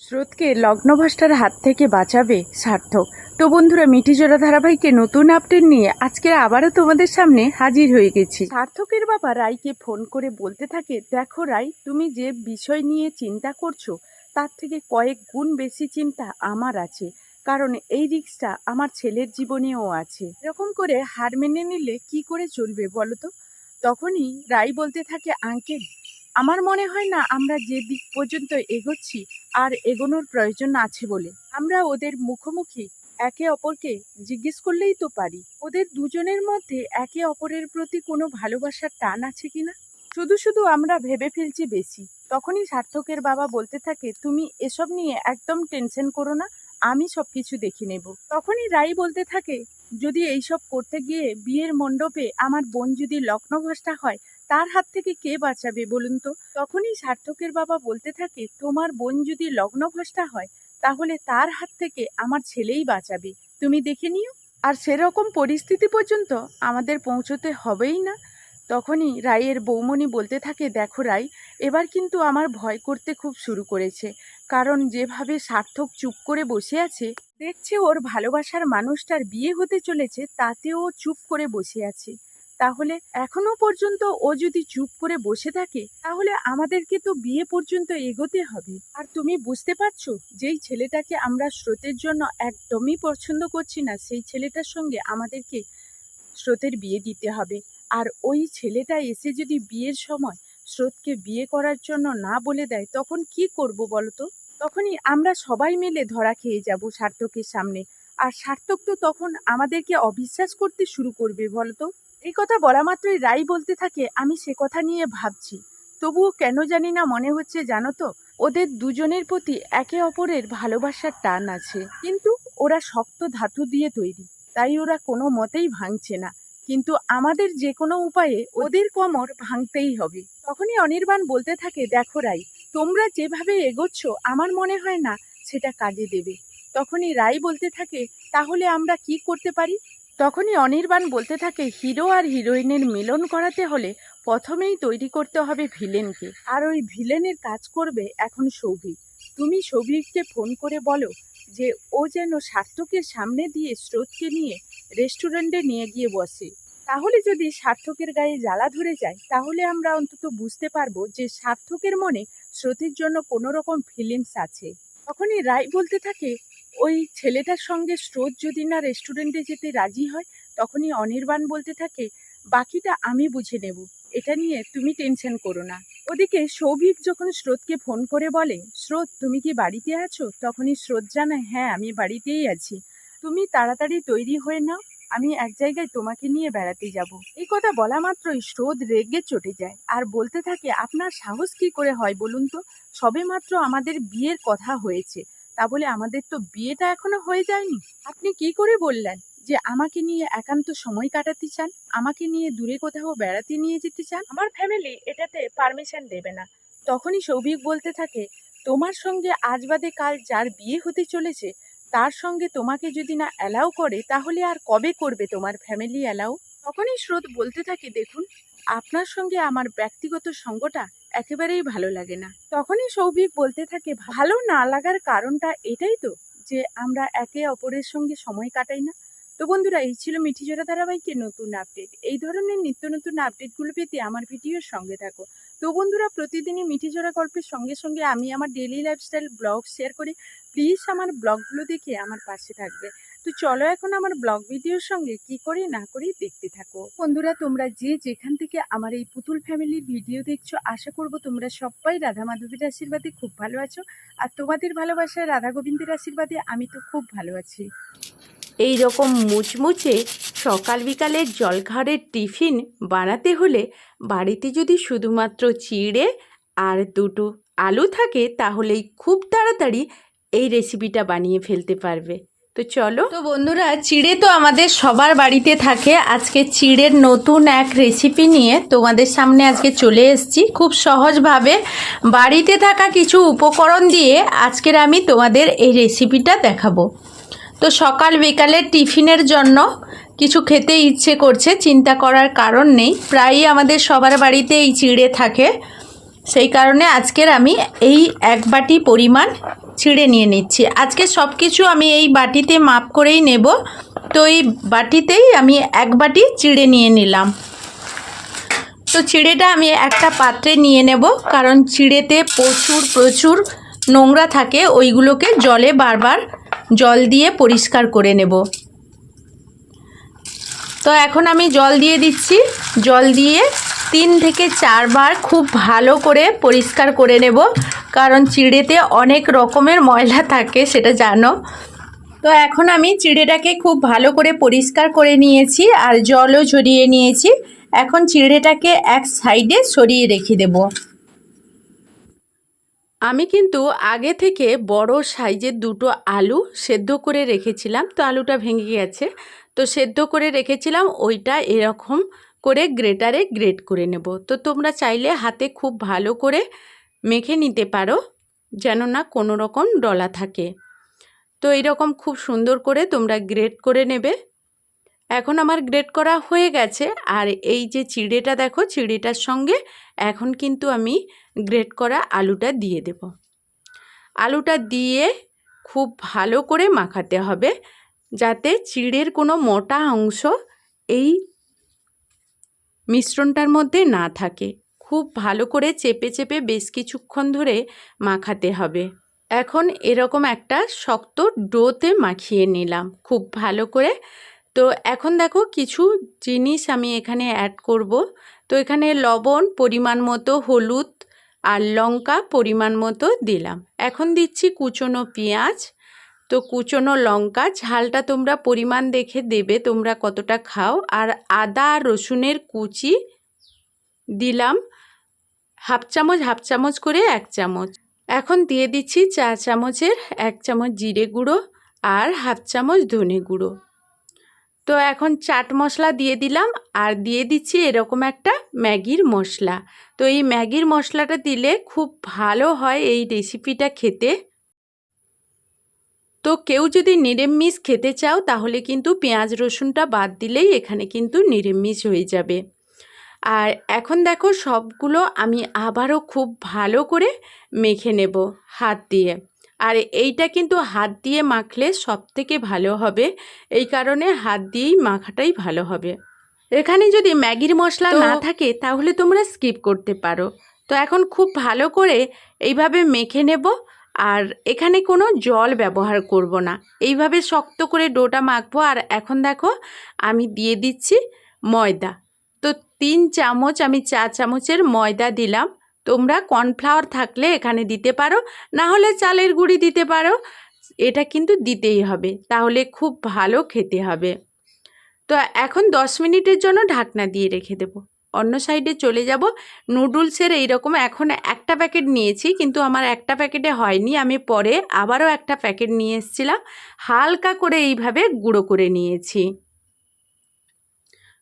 স্রোতকে লগ্নভ্রষ্টার হাত থেকে বাঁচাবে সার্থক। তো বন্ধুরা মিঠিজোড়া ধারাবাহিকে নতুন আপডেট নিয়ে আজকে আবারও তোমাদের সামনে হাজির হয়ে গেছি। সার্থকের বাবা রাইকে ফোন করে বলতে থাকে, দেখো রাই, তুমি যে বিষয় নিয়ে চিন্তা করছ, তার থেকে কয়েক গুণ বেশি চিন্তা আমার আছে। কারণ এই রিক্সটা আমার ছেলের জীবনেও আছে। এরকম করে হার মেনে নিলে কি করে চলবে বলো তো? তখনই রাই বলতে থাকে, আঙ্কেল আমার মনে হয় না আমরা যে দিক পর্যন্ত এগোচ্ছি আর এগোনোর প্রয়োজন আছে বলে। আমরা ওদের মুখোমুখি একে অপরকে জিজ্ঞেস করলেই তো পারি। ওদের দুজনের মধ্যে একে অপরের প্রতি কোনো ভালোবাসার টান আছে কিনা? শুধু শুধু আমরা ভেবে ফেলছি বেশি। তখনই সার্থকের বাবা বলতে থাকে, তুমি এসব নিয়ে একদম টেনশন করো না, আমি সব কিছু দেখে নেব। তখনই রাই বলতে থাকে, যদি এইসব করতে গিয়ে বিয়ের মণ্ডপে আমার বোন যদি লগ্নভ্রষ্টা হয় তার হাত থেকে কে বাঁচাবে বলুন তো? তখনই সার্থকের বাবা বলতে থাকে, তোমার বোন যদি লগ্নভ্রষ্টা হয়, তাহলে তার হাত থেকে আমার ছেলেই বাঁচাবে। তুমি দেখে নিও। আর সেরকম পরিস্থিতি পর্যন্ত আমাদের পৌঁছতে হবেই না। তখনই রায়ের বৌমণি বলতে থাকে, দেখো রাই এবার কিন্তু আমার ভয় করতে খুব শুরু করেছে। কারণ যেভাবে সার্থক চুপ করে বসে আছে, দেখছে ওর ভালোবাসার মানুষটার বিয়ে হতে চলেছে, তাতেও চুপ করে বসে আছে। তাহলে এখনও পর্যন্ত ও যদি চুপ করে বসে থাকে, তাহলে আমাদেরকে তো বিয়ে পর্যন্ত এগোতে হবে। আর তুমি বুঝতে পারছ, যেই ছেলেটাকে আমরা স্রোতের জন্য একদমই পছন্দ করছি না, সেই ছেলেটার সঙ্গে আমাদেরকে স্রোতের বিয়ে দিতে হবে। আর ওই ছেলেটা এসে যদি বিয়ের সময় স্রোতকে বিয়ে করার জন্য না বলে দেয়, তখন কি করব বলতো তখনই আমরা সবাই মিলে ধরা খেয়ে যাব সার্থকের সামনে। আর সার্থক তো তখন আমাদেরকে অবিশ্বাস করতে শুরু করবে বলতো এই কথা বলা মাত্রই রাই বলতে থাকে, আমি সে কথা নিয়ে ভাবছি। তবুও কেন জানি না মনে হচ্ছে, জানো তো? ওদের দুজনের প্রতি একে অপরের ভালোবাসার টান আছে। কিন্তু ওরা শক্ত ধাতু দিয়ে তৈরি। তাই ওরা কোনো মতেই ভাঙছে না। কিন্তু আমাদের যে কোনো উপায়ে ওদের কোমর ভাঙতেই হবে। তখনই অনির্বাণ বলতে থাকে, দেখো রাই, তোমরা যেভাবে এগোচ্ছ, আমার মনে হয় না সেটা কাজে দেবে। তখনই রাই বলতে থাকে, তাহলে আমরা কি করতে পারি? তখনই অনির্বাণ বলতে থাকে, হিরো আর হিরোইনের মিলন করাতে হলে প্রথমেই তৈরি করতে হবে ভিলেনকে। আর ওই ভিলেনের কাজ করবে এখন সৌভিক। তুমি সৌভিককে ফোন করে বলো যে ও যেন সার্থকের সামনে দিয়ে স্রোতকে নিয়ে রেস্টুরেন্টে নিয়ে গিয়ে বসে। তাহলে যদি সার্থকের গায়ে জ্বালা ধরে যায়, তাহলে আমরা অন্তত বুঝতে পারব যে সার্থকের মনে স্রোতের জন্য কোনো রকম ফিলিংস আছে। তখনই রায় বলতে থাকে ওই ছেলেটার সঙ্গে স্রোত যদি না রেস্টুরেন্টে যেতে রাজি হয়, তখনই অনির্বাণ বলতে থাকে, বাকিটা আমি বুঝে নেব। এটা নিয়ে তুমি টেনশন করো না। ওদিকে সৌভিক যখন স্রোতকে ফোন করে বলে, স্রোত, তুমি কি বাড়িতে আছো? তখনই স্রোত জানায় হ্যাঁ আমি বাড়িতেই আছি। তুমি তাড়াতাড়ি তৈরি হয়ে নাও, আমি এক জায়গায় তোমাকে নিয়ে বেড়াতে যাব। এই কথা বলা মাত্রই স্রোত রেগে চটে যায়। আর বলতে থাকে, আপনার সাহস কি করে হয় বলুন তো? সবেমাত্র আমাদের বিয়ের কথা হয়েছে। তা বলে আমাদের তো বিয়েটা এখনও হয়ে যায়নি। আপনি কি করে বললেন যে আমাকে নিয়ে একান্ত সময় কাটাতে চান? আমাকে নিয়ে দূরে কোথাও বেড়াতে নিয়ে যেতে চান? আমার ফ্যামিলি এটাতে পারমিশন দেবে না। তখনই সৌভিক বলতে থাকে, তোমার সঙ্গে আজ বাদে কাল যার বিয়ে হতে চলেছে, তার সঙ্গে তোমাকে যদি না অ্যালাউ করে, তাহলে আর কবে করবে তোমার ফ্যামিলি অ্যালাউ তখনই স্রোত বলতে থাকে, দেখুন, আপনার সঙ্গে আমার ব্যক্তিগত সঙ্গটা একেবারেই ভালো লাগে না। তখনই সৌভিক বলতে থাকে, ভালো না লাগার কারণটা এটাই তো যে আমরা একে অপরের সঙ্গে সময় কাটাই না। তো বন্ধুরা, এই ছিল মিঠিজোড়া ধারাবাহিকের নতুন আপডেট। এই ধরনের নিত্য নতুন আপডেটগুলো পেতে আমার ভিডিওর সঙ্গে থাকো। তো বন্ধুরা, প্রতিদিনই মিঠিজোড়া গল্পের সঙ্গে সঙ্গে আমি আমার ডেলি লাইফস্টাইল ব্লগ শেয়ার করি। প্লিজ আমার ব্লগগুলো দেখে আমার পাশে থাকবে। তো চলো এখন আমার ব্লগ ভিডিওর সঙ্গে কি করি না করি দেখতে থাকো। বন্ধুরা, তোমরা যে যেখান থেকে আমার এই পুতুল ফ্যামিলির ভিডিও দেখছ, আশা করব তোমরা সবাই রাধা মাধবীর আশীর্বাদে খুব ভালো আছো। আর তোমাদের ভালোবাসায় রাধা গোবিন্দের আশীর্বাদে আমি তো খুব ভালো আছি। এই রকম মুচমুচে সকাল বিকালের জলখাবারের টিফিন বানাতে হলে বাড়িতে যদি শুধুমাত্র চিড়ে আর দুটো আলু থাকে, তাহলেই খুব তাড়াতাড়ি এই রেসিপিটা বানিয়ে ফেলতে পারবে। তো চলো। তো বন্ধুরা, চিড়ে তো আমাদের সবার বাড়িতে থাকে। আজকে চিড়ের নতুন এক রেসিপি নিয়ে তোমাদের সামনে আজকে চলে এসেছি। খুব সহজভাবে বাড়িতে থাকা কিছু উপকরণ দিয়ে আজকের আমি তোমাদের এই রেসিপিটা দেখাবো। তো সকাল বিকালের টিফিনের জন্য কিছু খেতে ইচ্ছে করছে, চিন্তা করার কারণ নেই। প্রায়ই আমাদের সবার বাড়িতে এই চিড়ে থাকে। সেই কারণে আজকের আমি এই এক বাটি পরিমাণ ছিঁড়ে নিয়ে নিচ্ছি। আজকে সব কিছু আমি এই বাটিতে মাপ করেই নেব। তো এই বাটিতেই আমি এক বাটি চিড়ে নিয়ে নিলাম। তো চিড়েটা আমি একটা পাত্রে নিয়ে নেব, কারণ চিড়েতে প্রচুর প্রচুর নোংরা থাকে। ওইগুলোকে জলে বারবার জল দিয়ে পরিষ্কার করে নেব। তো এখন আমি জল দিয়ে দিচ্ছি। জল দিয়ে তিন থেকে চারবার খুব ভালো করে পরিষ্কার করে নেব। কারণ চিড়েতে অনেক রকমের ময়লা থাকে, সেটা জানো। তো এখন আমি চিড়েটাকে খুব ভালো করে পরিষ্কার করে নিয়েছি আর জলও ঝরিয়ে নিয়েছি। এখন চিড়েটাকে এক সাইডে সরিয়ে রেখে দেবো। আমি কিন্তু আগে থেকে বড় সাইজের দুটো আলু সেদ্ধ করে রেখেছিলাম, তো আলুটা ভেঙে গেছে। তো সেদ্ধ করে রেখেছিলাম, ওইটা এরকম করে গ্রেটারে গ্রেট করে নেব। তো তোমরা চাইলে হাতে খুব ভালো করে মেখে নিতে পারো, যেন না কোনো রকম ডলা থাকে। তো এইরকম খুব সুন্দর করে তোমরা গ্রেট করে নেবে। এখন আমার গ্রেট করা হয়ে গেছে, আর এই যে চিড়েটা দেখো, চিড়েটার সঙ্গে এখন কিন্তু আমি গ্রেট করা আলুটা দিয়ে দেব। আলুটা দিয়ে খুব ভালো করে মাখাতে হবে, যাতে চিড়ের কোনো মোটা অংশ এই মিশ্রণটার মধ্যে না থাকে। খুব ভালো করে চেপে চেপে বেশ কিছুক্ষণ ধরে মাখাতে হবে। এখন এরকম একটা শক্ত ডোতে মাখিয়ে নিলাম খুব ভালো করে। তো এখন দেখো কিছু জিনিস আমি এখানে অ্যাড করব। তো এখানে লবণ পরিমাণ মতো, হলুদ আর লঙ্কা পরিমাণ মতো দিলাম। এখন দিচ্ছি কুচনো পেঁয়াজ। তো কুচনো লঙ্কা, ঝালটা তোমরা পরিমাণ দেখে দেবে তোমরা কতটা খাও। আর আদা রসুনের কুচি দিলাম। হাফ চামচ হাফ চামচ করে এক চামচ। এখন দিয়ে দিচ্ছি চা চামচের এক চামচ জিরে গুঁড়ো আর হাফ চামচ ধনে গুঁড়ো। তো এখন চাট মশলা দিয়ে দিলাম আর দিয়ে দিচ্ছি এরকম একটা ম্যাগির মশলা। তো এই ম্যাগির মশলাটা দিলে খুব ভালো হয় এই রেসিপিটা খেতে। তো কেউ যদি নিরামিষ খেতে চাও তাহলে কিন্তু পেঁয়াজ রসুনটা বাদ দিলেই এখানে কিন্তু নিরামিষ হয়ে যাবে। আর এখন দেখো সবগুলো আমি আবারও খুব ভালো করে মেখে নেব হাত দিয়ে। আর এইটা কিন্তু হাত দিয়ে মাখলে সব থেকে ভালো হবে এই কারণে হাত দিয়েই মাখাটাই ভালো হবে। এখানে যদি ম্যাগির মশলা না থাকে তাহলে তোমরা স্কিপ করতে পারো। তো এখন খুব ভালো করে এইভাবে মেখে নেব আর এখানে কোনো জল ব্যবহার করব না। এইভাবে শক্ত করে ডোটা মাখবো আর এখন দেখো আমি দিয়ে দিচ্ছি ময়দা। তিন চামচ আমি চা চামচের ময়দা দিলাম। তোমরা কর্নফ্লাওয়ার থাকলে এখানে দিতে পারো, না হলে চালের গুঁড়ি দিতে পারো। এটা কিন্তু দিতেই হবে, তাহলে খুব ভালো খেতে হবে। তো এখন দশ মিনিটের জন্য ঢাকনা দিয়ে রেখে দেব। অন্য সাইডে চলে যাব। নুডলসের এইরকম এখন একটা প্যাকেট নিয়েছি, কিন্তু আমার একটা প্যাকেটে হয়নি। আমি পরে আবারও একটা প্যাকেট নিয়ে এসেছিলাম। হালকা করে এইভাবে গুঁড়ো করে নিয়েছি।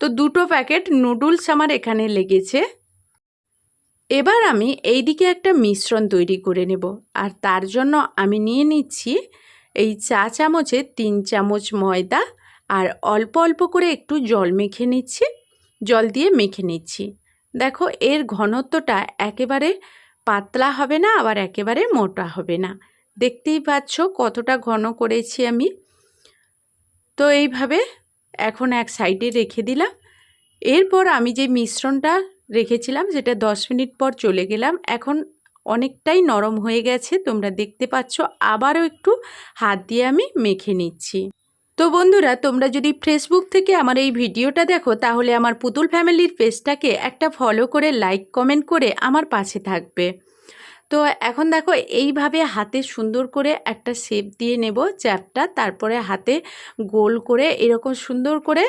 তো দুটো প্যাকেট নুডলস আমার এখানে লেগেছে। এবার আমি এইদিকে একটা মিশ্রণ তৈরি করে নেব আর তার জন্য আমি নিয়ে নিচ্ছি এই চা চামচে তিন চামচ ময়দা আর অল্প অল্প করে একটু জল মেখে নিচ্ছি, জল দিয়ে মেখে নিচ্ছি। দেখো এর ঘনত্বটা একেবারে পাতলা হবে না, আবার একেবারে মোটা হবে না। দেখতেই পাচ্ছ কতটা ঘন করেছি আমি। তো এইভাবে এখন এক সাইডে রেখে দিলাম। এরপর আমি যে মিশ্রণটা রেখেছিলাম, সেটা দশ মিনিট পর চলে গেলাম। এখন অনেকটাই নরম হয়ে গেছে, তোমরা দেখতে পাচ্ছ। আবারও একটু হাত দিয়ে আমি মেখে নিচ্ছি। তো বন্ধুরা, তোমরা যদি ফেসবুক থেকে আমার এই ভিডিওটা দেখো, তাহলে আমার পুতুল ফ্যামিলির পেজটাকে একটা ফলো করে লাইক কমেন্ট করে আমার পাশে থাকবে। তো এখন দেখো এইভাবে হাতে সুন্দর করে একটা শেপ দিয়ে নেব চ্যাপটা। তারপরে হাতে গোল করে এরকম সুন্দর করে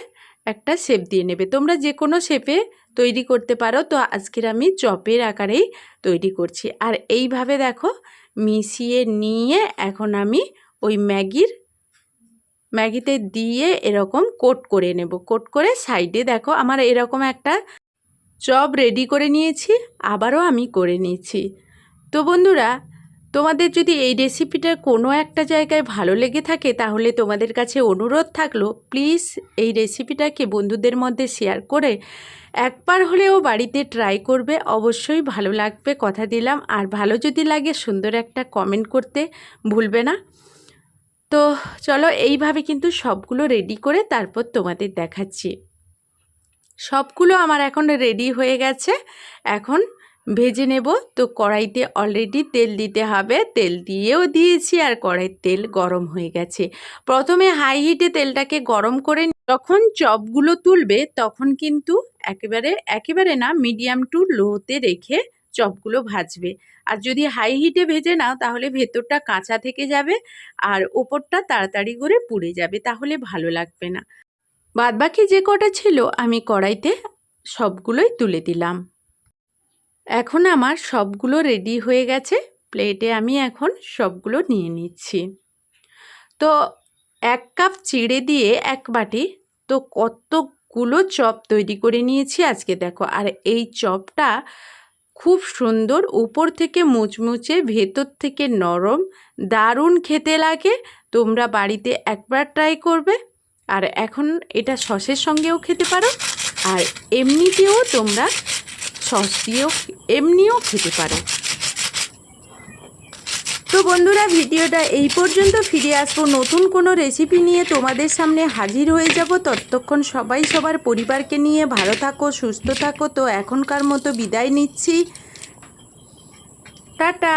একটা শেপ দিয়ে নেবে। তোমরা যে কোনো শেপে তৈরি করতে পারো। তো আজকের আমি চপের আকারেই তৈরি করছি। আর এইভাবে দেখো মিশিয়ে নিয়ে এখন আমি ওই ম্যাগির, ম্যাগিতে দিয়ে এরকম কোট করে নেব। কোট করে সাইডে দেখো আমার এরকম একটা চপ রেডি করে নিয়েছি, আবারও আমি করে নিয়েছি। তো বন্ধুরা, তোমাদের যদি এই রেসিপিটার কোনো একটা জায়গায় ভালো লেগে থাকে, তাহলে তোমাদের কাছে অনুরোধ থাকল প্লিজ এই রেসিপিটাকে বন্ধুদের মধ্যে শেয়ার করে একবার হলেও বাড়িতে ট্রাই করবে। অবশ্যই ভালো লাগবে কথা দিলাম। আর ভালো যদি লাগে, সুন্দর একটা কমেন্ট করতে ভুলবে না। তো চলো, এইভাবে কিন্তু সবগুলো রেডি করে তারপর তোমাদের দেখাচ্ছি। সবগুলো আমার এখন রেডি হয়ে গেছে। এখন ভেজে নেব। তো কড়াইতে অলরেডি তেল দিতে হবে। তেল দিয়েও দিয়েছি আর কড়াইয়ের তেল গরম হয়ে গেছে। প্রথমে হাই হিটে তেলটাকে গরম করে যখন চপগুলো তুলবে, তখন কিন্তু একেবারে একেবারে না মিডিয়াম টু লোতে রেখে চপগুলো ভাজবে। আর যদি হাই হিটে ভেজে নাও, তাহলে ভেতরটা কাঁচা থেকে যাবে আর ওপরটা তাড়াতাড়ি করে পুড়ে যাবে। তাহলে ভালো লাগবে না। বাদবাকি যে কটা ছিল, আমি কড়াইতে সবগুলোই তুলে দিলাম। এখন আমার সবগুলো রেডি হয়ে গেছে। প্লেটে আমি এখন সবগুলো নিয়ে নিচ্ছি। তো এক কাপ চিড়ে দিয়ে এক বাটি, তো কতগুলো চপ তৈরি করে নিয়েছি আজকে দেখো। আর এই চপটা খুব সুন্দর উপর থেকে মুচমুচে, ভেতর থেকে নরম, দারুণ খেতে লাগে। তোমরা বাড়িতে একবার ট্রাই করবে। আর এখন এটা সসের সঙ্গেও খেতে পারো। আর এমনিতেও তোমরা সস দিয়েও এমনিও খেতে পারো। তো বন্ধুরা, ভিডিওটা এই পর্যন্ত। ফিরে আসব নতুন কোনো রেসিপি নিয়ে। তোমাদের সামনে হাজির হয়ে যাব ততক্ষণ সবাই সবার পরিবারকে নিয়ে। ভালো থাকো, সুস্থ থাকো। তো এখনকার মতো বিদায় নিচ্ছি। টাটা।